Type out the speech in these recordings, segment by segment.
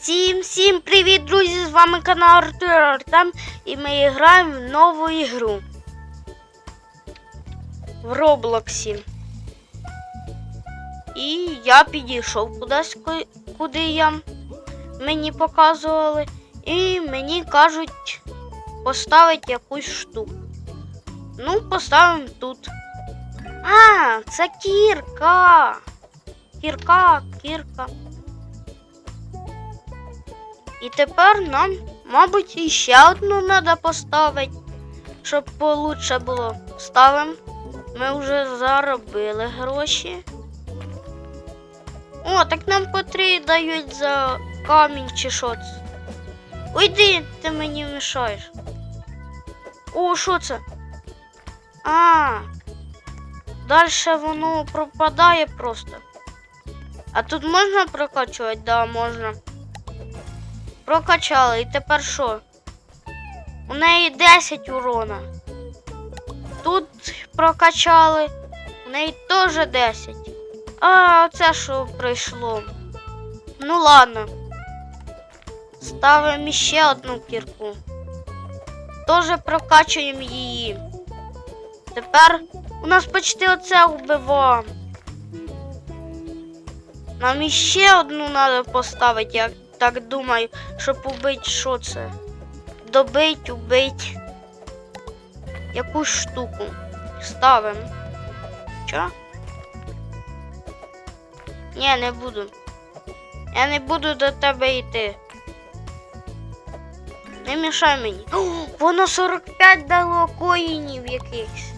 Всім всім привіт, друзі! З вами канал Артур Артем і ми граємо в нову ігру в Роблоксі. І я підійшов кудись, куди я мені показували, і мені кажуть поставити якусь штуку. Ну, поставимо тут. А, це кірка. Кірка, кірка. І тепер нам, мабуть, іще одну треба поставити, щоб получше було. Ставимо. Ми вже заробили гроші. О, так нам по три дають за камінь чи що це. Уйди, ти мені мішаєш. О, що це? А. Далі воно пропадає просто. А тут можна прокачувати? Да, можна. Прокачали. І тепер що? У неї 10 урона. Тут прокачали. У неї теж 10. А, оце що прийшло. Ну ладно. Ставимо ще одну кірку. Теж прокачуємо її. Тепер у нас почти оце вбиваємо. Нам іще одну треба поставити, я так думаю, щоб убити що це. Добить, убить. Якусь штуку. Ставимо. Що? Ні, не буду. Я не буду до тебе йти. Не мішай мені. О, воно 45 дало коїнів якихось.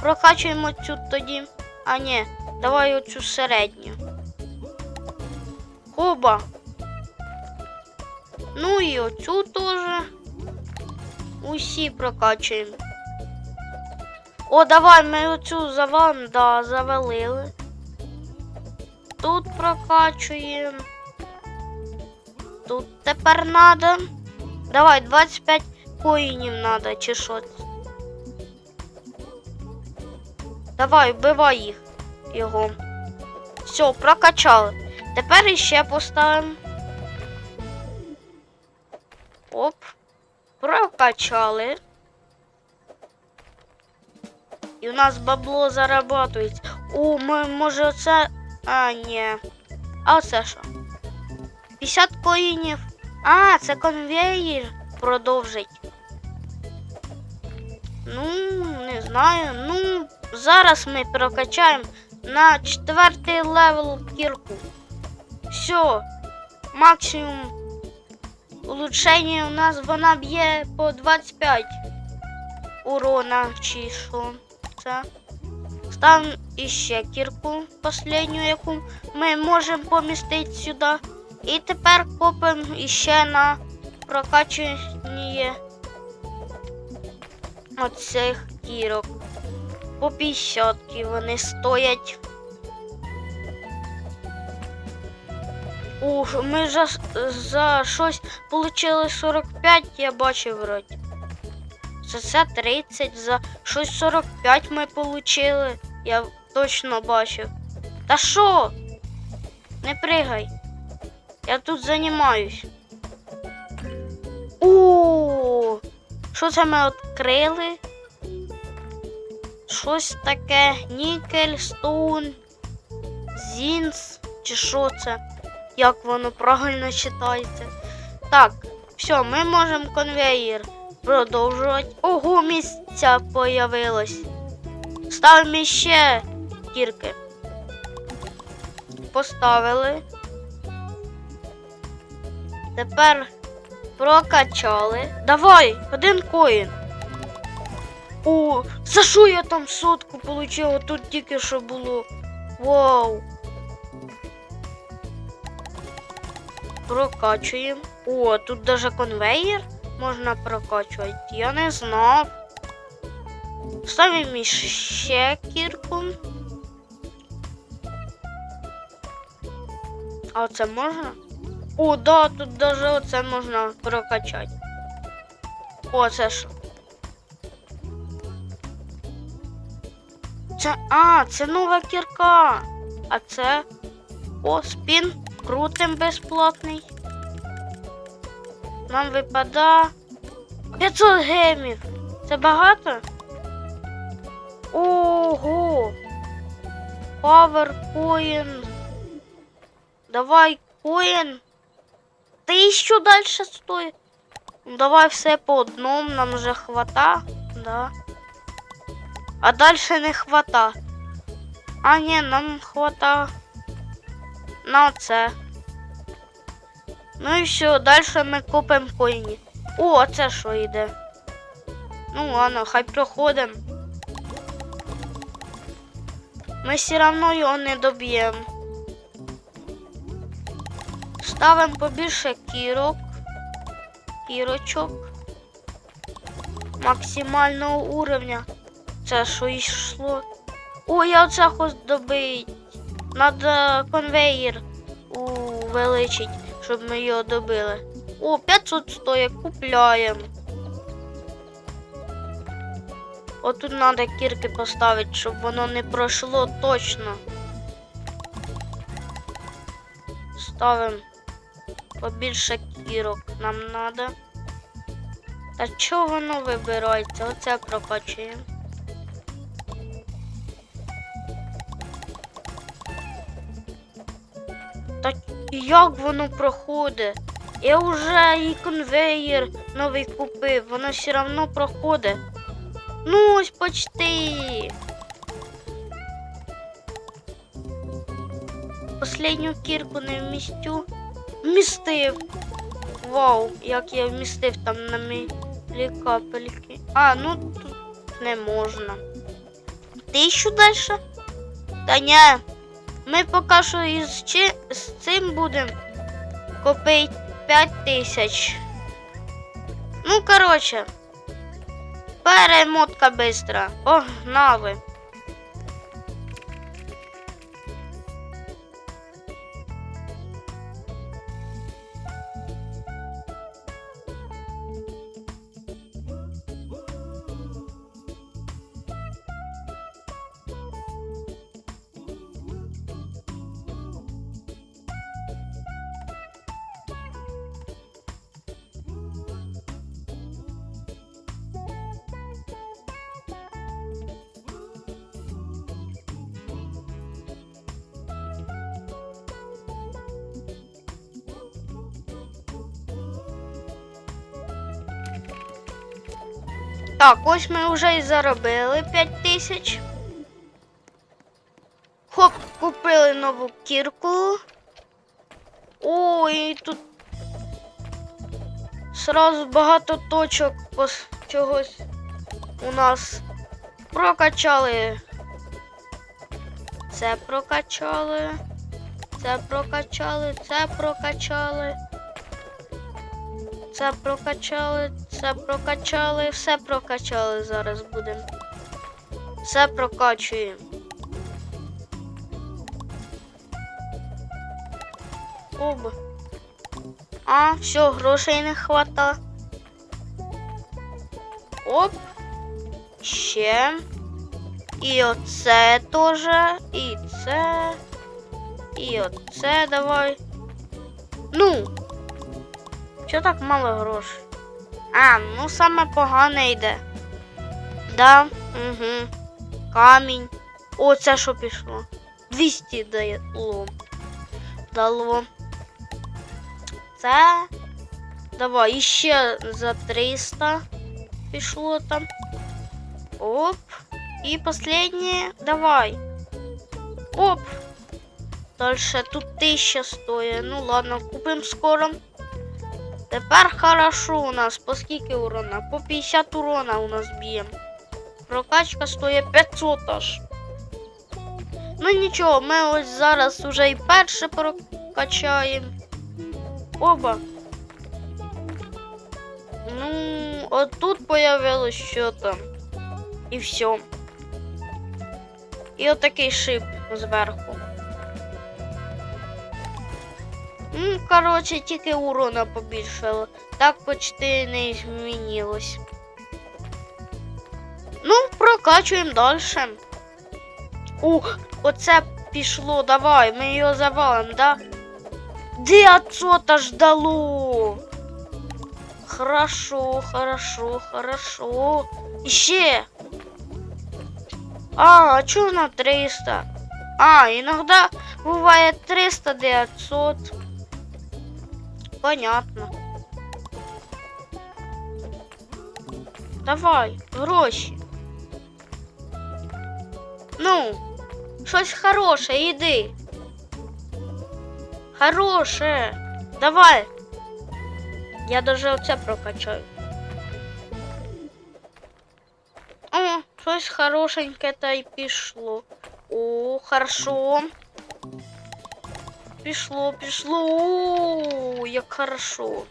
Прокачуємо цю тоді. А ні, давай оцю середню. Хоба. Ну і оцю теж. Усі прокачуємо. О, давай ми оцю завалимо, да, завалили. Тут прокачуємо. Тут тепер надо. Давай, 25 коїнів надо, чи що. Давай, вбивай їх. Його. Все, прокачали. Тепер іще поставимо. Оп. Прокачали. І у нас бабло зарабатується. О, ми, може оце. А, ні. А оце що? 50 коїнів. А, це конвеєр продовжить. Ну, не знаю. Ну, зараз ми прокачаємо на четвертий левел кірку. Все. Максимум улучшення у нас вона б'є по 25 урона чи що. Це. Ставимо іще кірку, последню, яку ми можемо помістити сюди. І тепер копимо іще на прокачування оцих кірок. По 50 вони стоять. Ух, ми за, за щось отримали 45, я бачив вроді. За це 30, за щось 45 ми отримали. Я точно бачив. Та що? Не пригай. Я тут займаюсь. О, що це ми відкрили? Щось таке. Нікель, стоун, зінс, чи що це? Як воно правильно читається? Так, все, ми можемо конвеєр продовжувати. Ого, місця появилось. Ставимо ще кірки. Поставили. Тепер прокачали. Давай, один коін. О, за що я там сотку получила? Тут тільки що було. Вау. Прокачуємо. О, тут даже конвейер можна прокачувати. Я не знав. Ставимо ще кірку. А це можна? О, да, тут даже оце можна прокачати. О, це що? Це. А, це нова кірка. А це. О, спін. Крутим безплатний. нам випадає 500 гемів. Це багато? Ого! Power coin. Давай коін. Тисячу далі стоїть. Ну, давай все по одному, нам вже хвата. Да. А далі не хвата. А ні, нам хвата на це. Ну і все, далі ми купимо коїні. О, це що йде? Ну ладно, хай проходимо. Ми все одно його не доб'ємо. Ставимо побільше кірок. Кірочок. Максимального уровня. Це що йшло. О, я оце хочу добить. Надо конвейер увеличить, щоб ми його добили. О, 500 стоїть, купляємо. Отут треба кірки поставити, щоб воно не пройшло точно. Ставимо побільше кірок нам треба. Та чого воно вибирається? Оце прокачуємо. Як воно проходить? Я вже і конвейер новий купив, воно все одно проходить. Ну, ось почти. Последню кірку не вмістю. Вмістив. Вау, як я вмістив там на мілі капельки. А, ну тут не можна. Тисячу далі? Та ні. Ми поки що із чи... з цим будемо купити 5 тисяч. Ну, коротше. Перемотка быстро. Погнали. Так, ось ми вже і заробили 5 тисяч. Хоп, купили нову кірку. О, і тут сразу багато точок чогось у нас прокачали. Це прокачали. Це прокачали, це прокачали. Це прокачали, це прокачали, все прокачали зараз будемо. Все прокачуємо. Оба. А, все, грошей не хвата. Оп. Ще. І оце теж. І це. І оце давай. Ну. Чого так мало грошей? А, ну саме погане йде. Да, угу. Камінь. О, це що пішло? 200 дало. Дало. Це. Давай, іще за 300 пішло там. Оп. І останнє. Давай. Оп. Дальше тут 1000 стоїть. Ну ладно, купимо скоро. Тепер хорошо у нас. По скільки урона? По 50 урона у нас б'є. Прокачка стоїть 500 аж. Ну нічого, ми ось зараз уже і перше прокачаємо. Оба. Ну, от тут появилось що там. І все. І отакий шип зверху. Ну, коротше, тільки урона побільшало. Так почти не змінилось. Ну, прокачуємо далі. О, оце пішло, давай, ми його завалимо, да? 900 аж дало. хорошо, хорошо, хорошо. Ще. А, а чого на 300? А, іноді буває 300, 900. Понятно. Давай, гроші. Ну, щось хороше, іди. Хороше. Давай. Я даже оце прокачаю. О, щось хорошеньке та й пішло. О, хорошо. Пішло, пішло. О, як хорошо.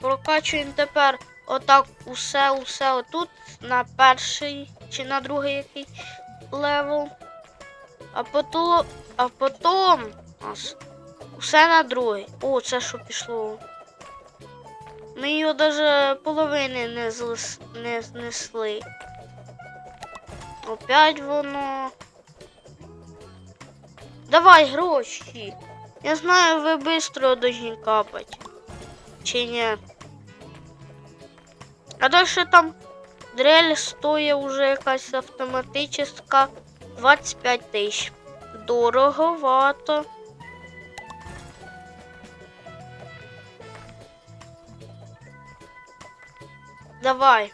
Прокачуємо тепер отак усе, усе отут на перший чи на другий який левел. А потім, а потім усе на другий. О, це що пішло. Ми його навіть половини не знесли. Опять воно. Давай гроші. Я знаю, ви швидко должны капати. Чи ні? А дальше там дрель стоїть уже якась автоматична 25 тисяч. Дороговато. Давай.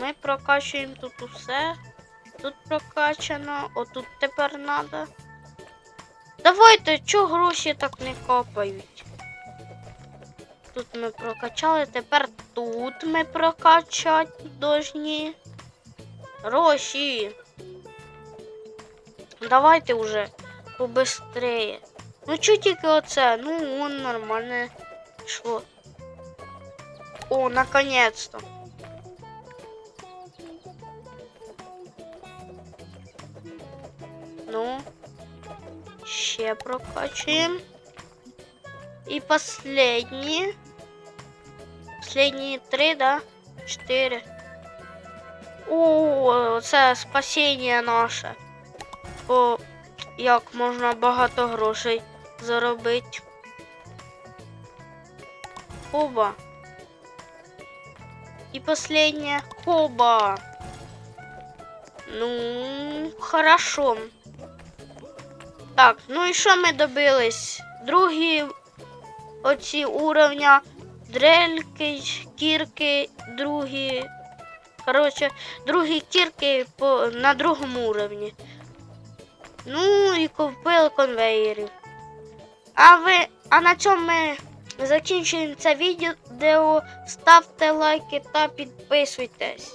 Ми прокачуємо тут усе. Тут прокачано, отут тепер треба. Давайте, чого гроші так не копають? Тут ми прокачали, тепер тут ми прокачати должні. Гроші. Давайте уже побыстрее. Ну чо тільки оце? Ну, он нормально йшло. О, наконец-то. Ще прокачуємо. І последні. Последні три, да? Чотири. О, це спасіння наше. Бо як можна багато грошей заробити. Хоба. І последнє хоба. Ну, хорошо. Так, ну і що ми добились? Другі оці уровня дрельки, кірки, другі. Коротше, другі кірки по, на другому уровні. Ну і купили конвейерів. А ви, а на цьому ми закінчуємо це відео. Ставте лайки та підписуйтесь.